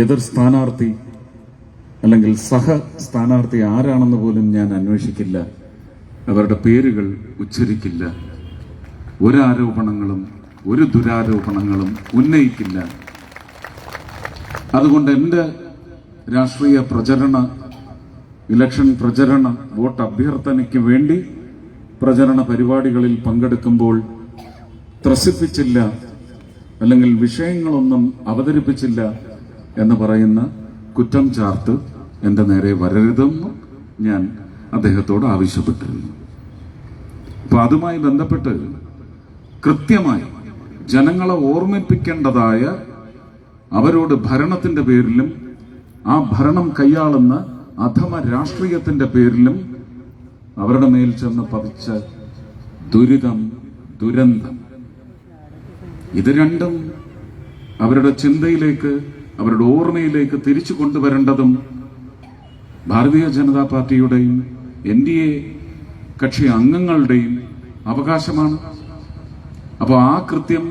എതിർ സ്ഥാനാർത്ഥി അല്ലെങ്കിൽ സഹ സ്ഥാനാർത്ഥി ആരാണെന്ന് പോലും ഞാൻ അന്വേഷിക്കില്ല. അവരുടെ പേരുകൾ ഉച്ചരിക്കില്ല. ഒരാരോപണങ്ങളും ഒരു ദുരാരോപണങ്ങളും ഉന്നയിക്കില്ല. അതുകൊണ്ട് എന്റെ രാഷ്ട്രീയ പ്രചരണ ഇലക്ഷൻ പ്രചരണ വോട്ട് അഭ്യർത്ഥനയ്ക്ക് വേണ്ടി പ്രചരണ പരിപാടികളിൽ പങ്കെടുക്കുമ്പോൾ ത്രസിപ്പിച്ചില്ല അല്ലെങ്കിൽ വിഷയങ്ങളൊന്നും അവതരിപ്പിച്ചില്ല എന്ന് പറയുന്ന കുറ്റം ചാർത്ത് എന്റെ നേരെ വരരുതെന്ന് ഞാൻ അദ്ദേഹത്തോട് ആവശ്യപ്പെട്ടിരുന്നു. അപ്പൊ അതുമായി ബന്ധപ്പെട്ട് കൃത്യമായി ജനങ്ങളെ ഓർമ്മിപ്പിക്കേണ്ടതായ അവരോട് ഭരണത്തിന്റെ പേരിലും ആ ഭരണം കൈയാളുന്ന അധമ രാഷ്ട്രീയത്തിന്റെ പേരിലും അവരുടെ മേൽ ചെന്ന് പതിച്ച ദുരിതം ദുരന്തം. ഇത് രണ്ടും അവരുടെ ചിന്തയിലേക്ക് അവരുടെ ഓർമ്മയിലേക്ക് തിരിച്ചു കൊണ്ടുവരേണ്ടതും ഭാരതീയ ജനതാ പാർട്ടിയുടെയും എൻ ഡി എ കക്ഷി അംഗങ്ങളുടെയും അവകാശമാണ്. അപ്പോൾ ആ കൃത്യം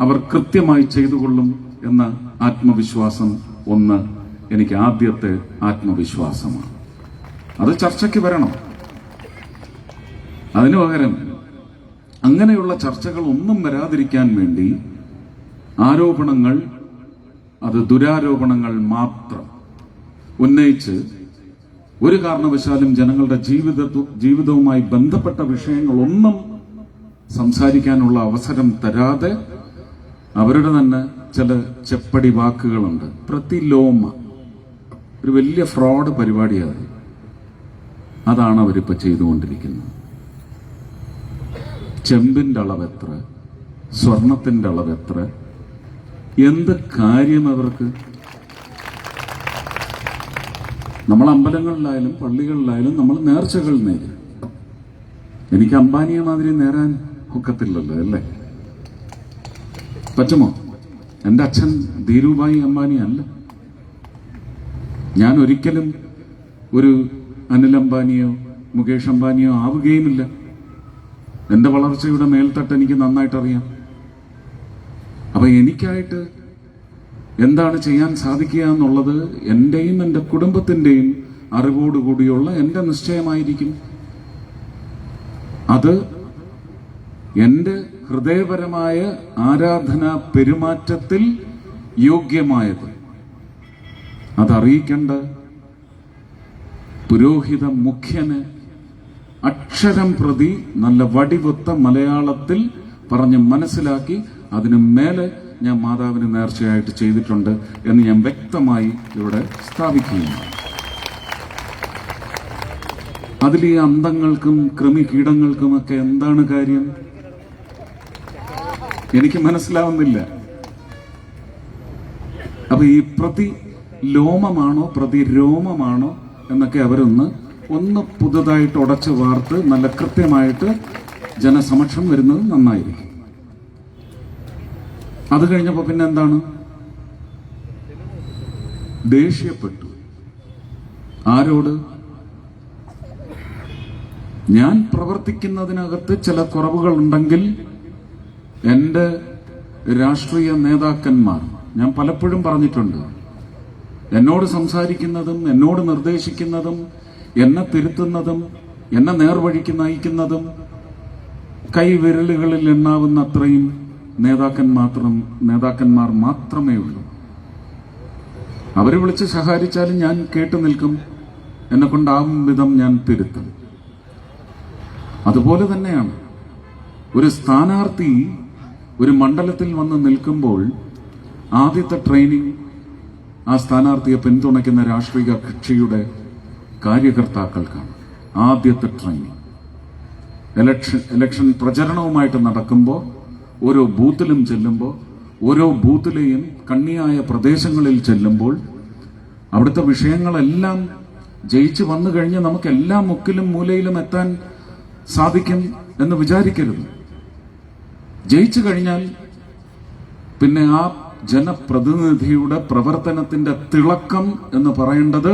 അവർ കൃത്യമായി ചെയ്തുകൊള്ളും എന്ന ആത്മവിശ്വാസം ഒന്ന് എനിക്ക് ആദ്യത്തെ ആത്മവിശ്വാസമാണ്. അത് ചർച്ചയ്ക്ക് വരണം. അതിനു പകരം അങ്ങനെയുള്ള ചർച്ചകൾ ഒന്നും വരാതിരിക്കാൻ വേണ്ടി ആരോപണങ്ങൾ അത് ദുരാരോപണങ്ങൾ മാത്രം. ഉന്നയിച്ച് ഒരു കാരണവശാലും ജനങ്ങളുടെ ജീവിത ജീവിതവുമായി ബന്ധപ്പെട്ട വിഷയങ്ങളൊന്നും സംസാരിക്കാനുള്ള അവസരം തരാതെ അവരുടെ തന്നെ ചില ചെപ്പടി വാക്കുകളുണ്ട്. പ്രതിലോമ. ഒരു വലിയ ഫ്രോഡ് പരിപാടിയാണ് അതാണ് അവരിപ്പോ ചെയ്തുകൊണ്ടിരിക്കുന്നത്. ചെമ്പിന്റെ അളവ് എത്ര സ്വർണത്തിന്റെ അളവ് എത്ര എന്ത് കാര്യം അവർക്ക്? നമ്മൾ അമ്പലങ്ങളിലായാലും പള്ളികളിലായാലും നമ്മൾ നേർച്ചകൾ നേരും. എനിക്ക് അംബാനിയെ മാതിരി നേരാൻ ഒക്കത്തില്ലല്ലോ അല്ലേ? പറ്റുമോ? എന്റെ അച്ഛൻ ധീരുഭായി അംബാനി അല്ല. ഞാൻ ഒരിക്കലും ഒരു അനിൽ അംബാനിയോ മുകേഷ് അംബാനിയോ ആവുകയുമില്ല. എന്റെ വളർച്ചയുടെ മേൽത്തട്ട് എനിക്ക് നന്നായിട്ട് അപ്പൊ എനിക്കായിട്ട് എന്താണ് ചെയ്യാൻ സാധിക്കുക എന്നുള്ളത് എന്റെയും എന്റെ കുടുംബത്തിന്റെയും അറിവോടുകൂടിയുള്ള എന്റെ നിശ്ചയമായിരിക്കും. അത് എന്റെ ഹൃദയപരമായ ആരാധന പെരുമാറ്റത്തിൽ യോഗ്യമായത്. അതറിയിക്കേണ്ട പുരോഹിത മുഖ്യന് അക്ഷരം പ്രതി നല്ല വടിവൊത്ത മലയാളത്തിൽ പറഞ്ഞ് മനസ്സിലാക്കി അതിനു മേലെ ഞാൻ മാതാവിന് നേർച്ചയായിട്ട് ചെയ്തിട്ടുണ്ട് എന്ന് ഞാൻ വ്യക്തമായി ഇവിടെ സ്ഥാപിക്കുകയാണ് അതിൽ ഈ അന്തങ്ങൾക്കും കൃമി കീടങ്ങൾക്കുമൊക്കെ എന്താണ് കാര്യം? എനിക്ക് മനസ്സിലാവുന്നില്ല. അപ്പൊ ഈ പ്രതി ലോമമാണോ പ്രതി രോമമാണോ എന്നൊക്കെ അവരൊന്ന് ഒന്ന് പുതുതായിട്ട് ഉടച്ച് വാർത്ത് നല്ല കൃത്യമായിട്ട് ജനസമക്ഷം വരുന്നത് നന്നായിരിക്കും. അത് കഴിഞ്ഞപ്പോ പിന്നെ എന്താണ്? ദേഷ്യപ്പെട്ടു. ആരോട്? ഞാൻ പ്രവർത്തിക്കുന്നതിനകത്ത് ചില കുറവുകൾ ഉണ്ടെങ്കിൽ എന്റെ രാഷ്ട്രീയ നേതാക്കന്മാർ ഞാൻ പലപ്പോഴും പറഞ്ഞിട്ടുണ്ട് എന്നോട് സംസാരിക്കുന്നതും എന്നോട് നിർദ്ദേശിക്കുന്നതും എന്നെ തിരുത്തുന്നതും എന്നെ നേർവഴിക്ക് നയിക്കുന്നതും കൈവിരലുകളിൽ എണ്ണാവുന്ന അത്രയും നേതാക്കൻ മാത്രം നേതാക്കന്മാർ മാത്രമേ ഉള്ളൂ. അവരെ വിളിച്ച് സഹാരിച്ചാലും ഞാൻ കേട്ടു നിൽക്കും. എന്നെ കൊണ്ടാവും വിധം ഞാൻ തിരുത്തും. അതുപോലെ തന്നെയാണ്. ഒരു സ്ഥാനാർത്ഥി ഒരു മണ്ഡലത്തിൽ വന്ന് നിൽക്കുമ്പോൾ ആദ്യത്തെ ട്രെയിനിങ് ആ സ്ഥാനാർത്ഥിയെ പിന്തുണയ്ക്കുന്ന രാഷ്ട്രീയ കക്ഷിയുടെ കാര്യകർത്താക്കൾക്കാണ് ആദ്യത്തെ ട്രെയിനിങ്. ഇലക്ഷൻ ഇലക്ഷൻ പ്രചരണവുമായിട്ട് നടക്കുമ്പോൾ ഓരോ ബൂത്തിലും ചെല്ലുമ്പോൾ ഓരോ ബൂത്തിലെയും കണ്ണിയായ പ്രദേശങ്ങളിൽ ചെല്ലുമ്പോൾ അവിടുത്തെ വിഷയങ്ങളെല്ലാം ജയിച്ചു വന്നു കഴിഞ്ഞ് നമുക്ക് എല്ലാ മുക്കിലും മൂലയിലും എത്താൻ സാധിക്കും എന്ന് വിചാരിക്കരുത്. ജയിച്ചു കഴിഞ്ഞാൽ പിന്നെ ആ ജനപ്രതിനിധിയുടെ പ്രവർത്തനത്തിന്റെ തിളക്കം എന്ന് പറയേണ്ടത്